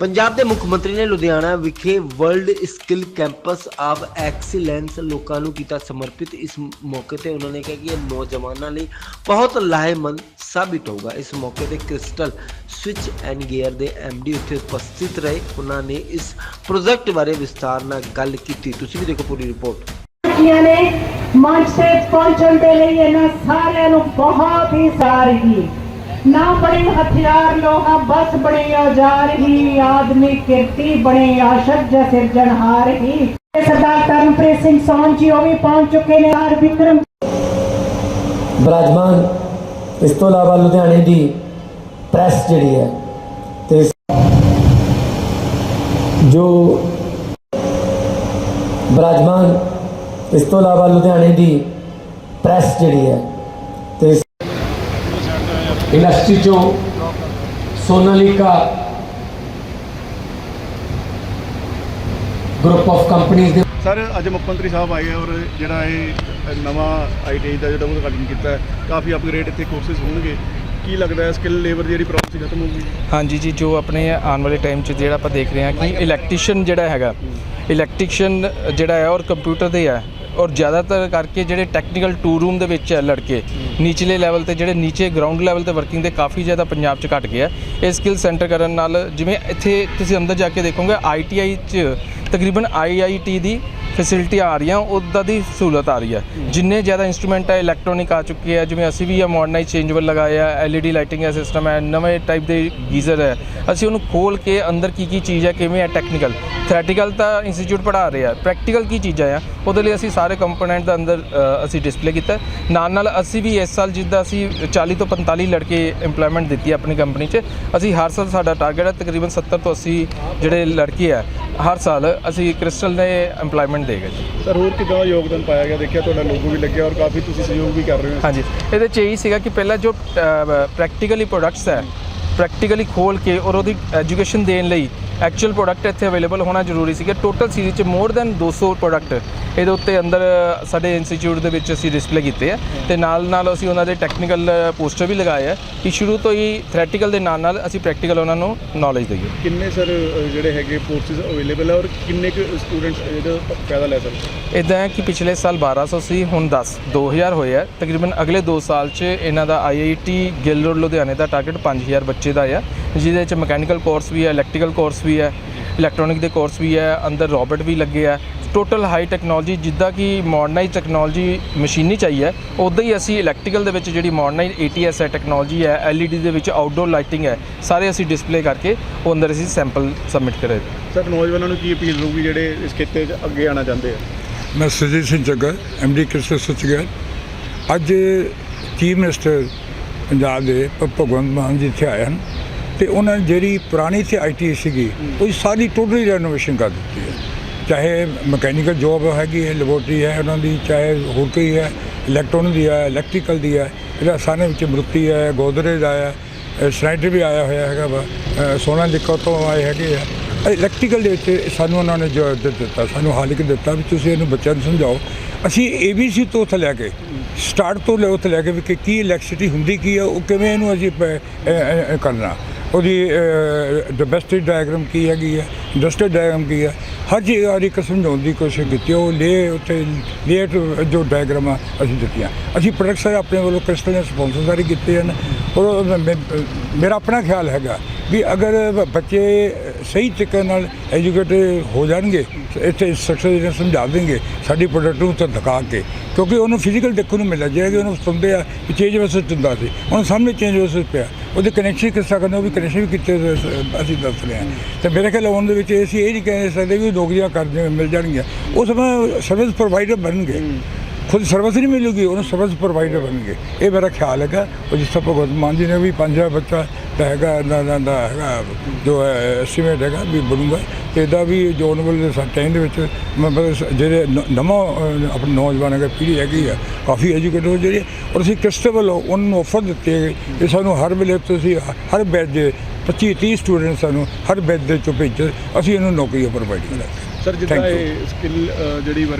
ਪੰਜਾਬ ਦੇ ਮੁੱਖ ਮੰਤਰੀ ਨੇ ਲੁਧਿਆਣਾ ਵਿਖੇ world skill campus of excellence ਲੋਕਾਂ ਨੂੰ ਕੀਤਾ ਸਮਰਪਿਤ। ਇਸ ਮੌਕੇ ਤੇ ਉਹਨਾਂ ਨੇ ਕਿਹਾ ਕਿ ਇਹ ਨੌਜਵਾਨਾਂ ਲਈ ਬਹੁਤ ਲਾਹੇਮੰਦ ਸਾਬਿਤ ਹੋਊਗਾ। ਇਸ ਮੌਕੇ ਤੇ ਕ੍ਰਿਸਟਲ ਸਵਿਚ ਐਂਡ ਗੀਅਰ ਦੇ ਡੀ ਉੱਥੇ ਉਪਸਥਿਤ ਰਹੇ। ਉਹਨਾਂ ਨੇ ਇਸ ਪ੍ਰੋਜੈਕਟ ਬਾਰੇ ਵਿਸਤਾਰ ਨਾਲ ਗੱਲ ਕੀਤੀ। ਤੁਸੀਂ ਵੀ ਦੇਖੋ ਪੂਰੀ ਰਿਪੋਰਟ। ਲੜਕੀਆਂ ਨੇ ਮੰਚ ਤੇ ਪਹੁੰਚਣ ਦੇ ਲਈ ਇਹਨਾਂ ਸਾਰਿਆਂ ਨੂੰ ਬਹੁਤ ਹੀ ਸਾਰਗੀ ਨਾ ਬੜੇ ਹਥਿਆਰ ਲੋਹਾ, ਬਸ ਬੜੇ ਔਜ਼ਾਰ ਹੀ। ਆਦਮੀ ਕਿਰਤੀ ਬੜੇ ਆਸ਼ਕ ਸਿਰਜਣਹਾਰ ਹੀ। ਤੇ ਸਰਦਾਰ ਕਰਮਪ੍ਰੀਤ ਸਿੰਘ ਸੋਨ ਜੀ, ਉਹ ਵੀ ਪਹੁੰਚ ਚੁੱਕੇ ਨੇ ਹਰ ਵਿਕਰਮ। ਬਰਾਜਮਾਨ, ਇਸ ਤੋਂ ਇਲਾਵਾ ਲੁਧਿਆਣੇ ਦੀ ਪ੍ਰੈਸ ਜਿਹੜੀ ਹੈ, ਤੇ ਜੋ ਬਰਾਜਮਾਨ, ਇਸ ਤੋਂ ਇਲਾਵਾ ਲੁਧਿਆਣੇ ਦੀ ਪ੍ਰੈਸ ਜਿਹੜੀ ਹੈ, ਤੇ ਇੰਡਸਟਰੀ ਚੋਂ ਸੋਨਾਲੀਕਾ ਗਰੁੱਪ ਆਫ ਕੰਪਨੀਆਂ ਦੇ ਸਰ ਅੱਜ ਮੁੱਖ ਮੰਤਰੀ ਸਾਹਿਬ ਆਏ ਆ ਔਰ ਜਿਹੜਾ ਇਹ ਨਵਾਂ ਆਈਟੀ ਦਾ ਜਿਹੜਾ ਉਦਘਾਟਨ ਕੀਤਾ ਹੈ, ਕਾਫੀ ਅਪਗ੍ਰੇਡ ਇੱਥੇ ਕੋਰਸਿਸ ਹੋਣਗੇ। ਕੀ ਲੱਗਦਾ ਹੈ ਸਕਿੱਲ ਲੇਬਰ ਦੀ ਜਿਹੜੀ ਪ੍ਰੋਬਲਮ ਸੀ ਖਤਮ ਹੋਊਗੀ ਹਾਂਜੀ ਜੀ ਜੋ ਆਪਣੇ ਆਉਣ ਵਾਲੇ ਟਾਈਮ 'ਚ ਜਿਹੜਾ ਆਪਾਂ ਦੇਖ ਰਹੇ ਹਾਂ ਕਿ ਇਲੈਕਟ੍ਰੀਸ਼ੀਅਨ ਜਿਹੜਾ ਹੈਗਾ ਇਲੈਕਟ੍ਰੀਸ਼ੀਅਨ ਜਿਹੜਾ ਹੈ ਔਰ ਕੰਪਿਊਟਰ ਦੇ ਹੈ ਔਰ ਜ਼ਿਆਦਾਤਰ ਕਰਕੇ ਜਿਹੜੇ ਟੈਕਨੀਕਲ ਟੂ ਰੂਮ ਦੇ ਵਿੱਚ ਹੈ ਲੜਕੇ ਨੀਚਲੇ ਲੈਵਲ ਤੇ ਜਿਹੜੇ ਨੀਚੇ ਗਰਾਊਂਡ ਲੈਵਲ ਤੇ ਵਰਕਿੰਗ ਦੇ ਕਾਫੀ ਜ਼ਿਆਦਾ ਪੰਜਾਬ 'ਚ ਘਟ ਗਿਆ। ਇਹ ਸਕਿੱਲ ਸੈਂਟਰ ਕਰਨ ਨਾਲ ਜਿਵੇਂ ਇੱਥੇ ਤੁਸੀਂ ਅੰਦਰ ਜਾ ਕੇ ਦੇਖੋਗੇ ਆਈਟੀਆਈ 'ਚ ਤਕਰੀਬਨ ਆਈਆਈਟੀ ਦੀ ਫੈਸਿਲਿਟੀ ਆ ਰਹੀਆਂ ਉੱਦਾਂ ਦੀ ਸਹੂਲਤ ਆ ਰਹੀ ਹੈ। ਜਿੰਨੇ ਜ਼ਿਆਦਾ ਇਨਸਟਰੂਮੈਂਟ ਹੈ ਇਲੈਕਟ੍ਰੋਨਿਕ ਆ ਚੁੱਕੇ ਆ ਜਿਵੇਂ ਅਸੀਂ ਵੀ ਇਹ ਮਾਡਰਨਾਈਜ਼ ਚੇਂਜੇਬਲ ਲਗਾਇਆ ਐਲਈਡੀ ਲਾਈਟਿੰਗ ਦਾ ਸਿਸਟਮ ਹੈ ਨਵੇਂ ਟਾਈਪ ਦੇ ਗੀਜ਼ਰ ਹੈ ਅਸੀਂ ਉਹਨੂੰ ਖੋਲ ਕੇ ਅੰਦਰ ਕੀ ਕੀ ਚੀਜ਼ ਹੈ ਕਿਵੇਂ ਹੈ ਟੈਕਨੀਕਲ ਥਿਓਰੈਟੀਕਲ ਤਾਂ ਇੰਸਟੀਚਿਊਟ ਪੜ੍ਹਾ ਰਿਹਾ ਪ੍ਰੈਕਟੀਕਲ ਕੀ ਚੀਜ਼ਾਂ ਆ ਉਹਦੇ ਲਈ ਅਸੀਂ ਸਾਰੇ ਕੰਪੋਨੈਂਟ ਦਾ ਅੰਦਰ ਅਸੀਂ ਡਿਸਪਲੇ ਕੀਤਾ। ਨਾਲ ਨਾਲ ਅਸੀਂ ਵੀ ਇਸ ਸਾਲ ਜਿੱਦਾਂ ਅਸੀਂ 40 ਤੋਂ 45 ਲੜਕੇ ਏਮਪਲੋਇਮੈਂਟ ਦਿੱਤੀ ਹੈ ਆਪਣੀ ਕੰਪਨੀ 'ਚ ਅਸੀਂ ਹਰ ਸਾਲ ਸਾਡਾ ਟਾਰਗੇਟ ਹੈ ਤਕਰੀਬਨ 70 ਤੋਂ 80 ਜਿਹੜੇ ਲੜਕੇ ਆ ਹਰ ਸਾਲ ਅਸੀਂ ਕ੍ਰਿਸਟਲ ਦੇ ਏਮਪਲੋਇਮੈਂਟ ਦੇਗਾ ਜੀ। ਸਰ ਹੋਰ ਕਿੱਦਾਂ ਯੋਗਦਾਨ ਪਾਇਆ ਗਿਆ? ਦੇਖਿਆ ਤੁਹਾਡਾ ਲੋਗੋ ਵੀ ਲੱਗਿਆ ਔਰ ਕਾਫੀ ਤੁਸੀਂ ਸਹਿਯੋਗ ਵੀ ਕਰ ਰਹੇ ਹੋ। ਹਾਂਜੀ। ਇਹਦੇ ਚ ਇਹੀ ਸੀਗਾ ਕਿ ਪਹਿਲਾਂ ਜੋ ਪ੍ਰੈਕਟੀਕਲੀ ਪ੍ਰੋਡਕਟਸ ਹੈ ਪ੍ਰੈਕਟੀਕਲੀ ਖੋਲ ਕੇ ਔਰ ਉਹਦੀ ਐਜੂਕੇਸ਼ਨ ਦੇਣ ਲਈ ਐਕਚੁਅਲ ਪ੍ਰੋਡਕਟ ਇੱਥੇ ਅਵੇਲੇਬਲ ਹੋਣਾ ਜ਼ਰੂਰੀ ਸੀਗਾ। ਟੋਟਲ ਸੀਰੀਜ਼ ਚ ਮੋਰ ਦੈਨ 200 ਪ੍ਰੋਡਕਟ ਇਹਦੇ ਉੱਤੇ ਅੰਦਰ ਸਾਡੇ ਇੰਸਟੀਚਿਊਟ ਦੇ ਵਿੱਚ ਅਸੀਂ ਡਿਸਪਲੇ ਕੀਤੇ ਆ। ਤੇ ਨਾਲ ਨਾਲ ਅਸੀਂ ਉਹਨਾਂ ਦੇ ਟੈਕਨੀਕਲ ਪੋਸਟਰ ਵੀ ਲਗਾਏ ਆ ਕਿ ਸ਼ੁਰੂ ਤੋਂ ਹੀ ਥਿਓਰੈਟੀਕਲ ਦੇ ਨਾਲ ਨਾਲ ਅਸੀਂ ਪ੍ਰੈਕਟੀਕਲ ਉਹਨਾਂ ਨੂੰ ਨੌਲੇਜ ਦਈਏ। ਕਿੰਨੇ ਸਰ ਜਿਹੜੇ ਹੈਗੇ ਕੋਰਸਿਸ ਅਵੇਲੇਬਲ ਹੈ ਔਰ ਕਿੰਨੇ ਕੁ ਸਟੂਡੈਂਟਸ ਇਹਦਾ ਫਾਇਦਾ ਲੈ ਸਕਦੇ? ਇਦਾਂ ਹੈ ਕਿ ਪਿਛਲੇ ਸਾਲ 1200 ਸੀ ਹੁਣ 10 2000 ਹੋਏ ਆ। ਤਕਰੀਬਨ ਅਗਲੇ 2 ਸਾਲ 'ਚ ਇਹਨਾਂ ਦਾ ਆਈਆਈਟੀ ਗਿੱਲ ਰੋਡ ਲੁਧਿਆਣੇ ਦਾ ਟਾਰਗੇਟ 5000 ਬੱਚੇ ਦਾ ਆ। ਜਿਹਦੇ 'ਚ ਮਕੈਨੀਕਲ ਕੋਰਸ ਵੀ ਹੈ ਇਲੈਕਟ੍ਰੀਕਲ ਕੋਰਸ ਵੀ ਹੈ ਇਲੈਕਟ੍ਰੋਨਿਕ ਦੇ ਕੋਰਸ ਵੀ ਹੈ ਅੰਦਰ ਰੋਬੋਟ ਵੀ ਲੱਗੇ ਆ। ਟੋਟਲ ਹਾਈ ਟੈਕਨੋਲੋਜੀ ਜਿੱਦਾਂ ਕਿ ਮਾਡਰਨਾਈਜ਼ ਟੈਕਨੋਲੋਜੀ ਮਸ਼ੀਨੀ ਚਾਹੀਏ ਹੈ ਉਦਾਂ ਹੀ ਅਸੀਂ ਇਲੈਕਟ੍ਰੀਕਲ ਦੇ ਵਿੱਚ ਜਿਹੜੀ ਮਾਡਰਨਾਈਜ਼ ATS ਹੈ ਟੈਕਨੋਲੋਜੀ ਹੈ LED ਦੇ ਵਿੱਚ ਆਊਟਡੋਰ ਲਾਈਟਿੰਗ ਹੈ ਸਾਰੇ ਅਸੀਂ ਡਿਸਪਲੇ ਕਰਕੇ ਉਹ ਅੰਦਰ ਅਸੀਂ ਸੈਂਪਲ ਸਬਮਿਟ ਕਰੇ। ਸਰ ਨੌਜਵਾਨਾਂ ਨੂੰ ਕੀ ਅਪੀਲ ਰਹੂਗੀ ਜਿਹੜੇ ਇਸ ਖੇਤੇ 'ਚ ਅੱਗੇ ਆਉਣਾ ਚਾਹੁੰਦੇ ਆ? ਮੈਂ ਸੁਰਜੀਤ ਸਿੰਘ ਜੱਗਰ ਐਮਡੀ ਕ੍ਰਿਸਟਲ ਸੱਚਗੜ ਅੱਜ ਚੀਫ ਮਿਨਿਸਟਰ ਪੰਜਾਬ ਦੇ ਭ- ਭਗਵੰਤ ਮਾਨ ਜੀ ਇੱਥੇ ਆਏ ਹਨ। ਤੇ ਉਹਨਾਂ ਨੇ ਜਿਹੜੀ ਪੁਰਾਣੀ ਤੇ ਆਈਟੀ ਸੀਗੀ, ਉਹ ਸਾਰੀ ਟੋਟਲੀ ਰੈਨੋਵੇਸ਼ਨ ਕਰ ਦਿੱਤੀ ਹੈ। ਚਾਹੇ ਮਕੈਨੀਕਲ ਜੋਬ ਹੈਗੀ ਹੈ ਲੈਬੋਰਟਰੀ ਹੈ ਉਹਨਾਂ ਦੀ, ਚਾਹੇ ਹੋਰ ਕੋਈ ਹੈ ਇਲੈਕਟ੍ਰੋਨਿਕ ਦੀ ਹੈ ਇਲੈਕਟ੍ਰੀਕਲ ਦੀ ਹੈ, ਇਹਦਾ ਸਾਰੇ ਵਿੱਚ ਮਰੂਤੀ ਹੈ, ਗੋਦਰੇਜ ਆਇਆ ਹੈ ਸਨਾਈਡਰ ਵੀ ਆਇਆ ਹੋਇਆ ਹੈਗਾ ਵਾ ਸੋਨਾ ਲਿਕੋ ਤੋਂ ਆਏ ਹੈਗੇ ਆ। ਇਲੈਕਟ੍ਰੀਕਲ ਦੇ ਵਿੱਚ ਸਾਨੂੰ ਉਹਨਾਂ ਨੇ ਜੋ ਦਿੱ- ਦਿੱਤਾ, ਸਾਨੂੰ ਹਾਲਿਕ ਦਿੱਤਾ ਵੀ ਤੁਸੀਂ ਇਹਨੂੰ ਬੱਚਿਆਂ ਨੂੰ ਸਮਝਾਓ। ਅਸੀਂ ਏਬੀਸੀ ਤੋਂ ਉੱਥੇ ਲੈ ਕੇ ਸਟਾਰਟ ਤੋਂ ਲੈ ਉੱਥੇ ਲੈ ਕੇ ਵੀ ਕਿ ਕੀ ਇਲੈਕਟ੍ਰਿਸਿਟੀ ਹੁੰਦੀ ਕੀ ਹੈ, ਉਹ ਕਿਵੇਂ ਇਹਨੂੰ ਅਸੀਂ ਪ- ਕਰਨਾ। ਉਹਦੀ ਡੋਮੈਸਟਿਕ ਡਾਇਗਰਾਮ ਕੀ ਹੈਗੀ ਹੈ ਇੰਡਸਟਰੀਅਲ ਡਾਇਗਰਾਮ ਕੀ ਹੈ ਹਰ ਚੀਜ਼ ਹਰ ਇੱਕ ਸਮਝਾਉਣ ਦੀ ਕੋਸ਼ਿਸ਼ ਕੀਤੀ। ਉਹ ਲੇ, ਉੱਥੇ ਲੇਟ ਜੋ ਡਾਇਗਰਾਮ ਆ, ਅਸੀਂ ਦਿੱਤੀਆਂ। ਅਸੀਂ ਪ੍ਰੋਡਕਟ ਸਾਰੇ ਆਪਣੇ ਵੱਲੋਂ ਕ੍ਰਿਸਟਲ ਨੇ ਸਪਾਂਸਰ ਸਾਰੇ ਕੀਤੇ ਹਨ। ਔਰ ਮੈਂ- ਮੇਰਾ ਆਪਣਾ ਖਿਆਲ ਹੈਗਾ ਵੀ ਅਗਰ ਬੱਚੇ ਸਹੀ ਤਰੀਕੇ ਨਾਲ ਐਜੂਕੇਟਡ ਹੋ ਜਾਣਗੇ ਇੱਥੇ ਇੰਸਟਰਕਟਰ ਜਿਹੜੇ ਸਮਝਾ ਦੇਣਗੇ ਸਾਡੀ ਪ੍ਰੋਡਕਟ ਨੂੰ ਤਾਂ ਦਿਖਾ ਕੇ। ਕਿਉਂਕਿ ਉਹਨੂੰ ਫਿਜ਼ੀਕਲ ਦੇਖਣ ਨੂੰ ਮਿਲਿਆ ਜਾਏਗਾ ਉਹਨੂੰ ਸੁਣਦੇ ਆ ਕਿ ਚੇਂਜ ਵਸਤ ਹੁੰਦਾ ਸੀ। ਹੁਣ ਸਾਹਮਣੇ ਚੇਂਜ ਵਸਤ ਪਿਆ। ਉਹਦੇ ਕਨੈਕਸ਼ਨ ਕਿਸ ਤਰ੍ਹਾਂ ਕਰਨਾ ਉਹ ਵੀ ਕਨੈਕਸ਼ਨ ਵੀ ਕੀਤੇ ਅਸੀਂ ਦੱਸ ਰਹੇ ਹਾਂ। ਤੇ ਮੇਰੇ ਖਿਆਲ ਆਉਣ ਦੇ ਵਿੱਚ ਅਸੀਂ ਇਹ ਨਹੀਂ ਕਹਿ ਸਕਦੇ ਵੀ ਨੌਕਰੀਆਂ ਕਰ ਜਾ- ਮਿਲ ਜਾਣਗੀਆਂ। ਉਸ ਸਮੇਂ ਸਰਵਿਸ ਪ੍ਰੋਵਾਈਡਰ ਬਣਨਗੇ। ਖੁਦ ਸਰਵਿਸ ਨਹੀਂ ਮਿਲੂਗੀ ਉਹਨੂੰ ਸਰਵਿਸ ਪ੍ਰੋਵਾਈਡਰ ਬਣਨਗੇ। ਇਹ ਮੇਰਾ ਖਿਆਲ ਹੈਗਾ। ਉਹ ਜਿਸ ਤਰ੍ਹਾਂ ਭਗਵੰਤ ਮਾਨ ਜੀ ਨੇ ਵੀ ਪੰਜ ਹਜ਼ਾਰ ਬੱਚਾ ਹੈਗਾ ਦਾ ਦਾ- ਦਾ ਹੈਗਾ ਜੋ ਹੈ ਐਸਟੀਮੇਟ ਹੈਗਾ ਵੀ ਬਣੂਗਾ ਤੇ ਇਹਦਾ ਵੀ ਜੋ ਆਉਣ ਵਾਲੇ ਟਾਈਮ ਦੇ ਵਿੱਚ ਮਤਲਬ ਸ- ਜਿਹੜੇ ਨ- ਨਵਾਂ ਅਹ, ਆਪਣੇ ਨੌਜਵਾਨ ਹੈਗਾ ਪੀੜ੍ਹੀ ਹੈਗੀ ਆ ਕਾਫੀ ਐਜੂਕੇਟਡ ਹੋ ਜਿਹੜੀ। ਔਰ ਅਸੀਂ ਕਿਸਤੇ ਵੱਲੋਂ ਉਹਨਾਂ ਨੂੰ ਆਫਰ ਦਿੱਤੇ ਹੈਗੇ ਕਿ ਸਾਨੂੰ ਹਰ ਵੇਲੇ ਤੁਸੀਂ ਹ- ਹਰ ਬੈਚ ਦੇ 25 30 ਸਟੂਡੈਂਟ ਸਾਨੂੰ ਹਰ ਬੈਚ ਦੇ ਚੋਂ ਭੇਜੋ ਅਸੀਂ ਇਹਨੂੰ ਨੌਕਰੀਆਂ ਪ੍ਰੋਵਾਈਡ ਕਰਾਂਗੇ ਸਰ ਜਿੱਦਾਂ Thank you. ਇਹ ਸਕਿੱਲ ਜਿਹੜੀ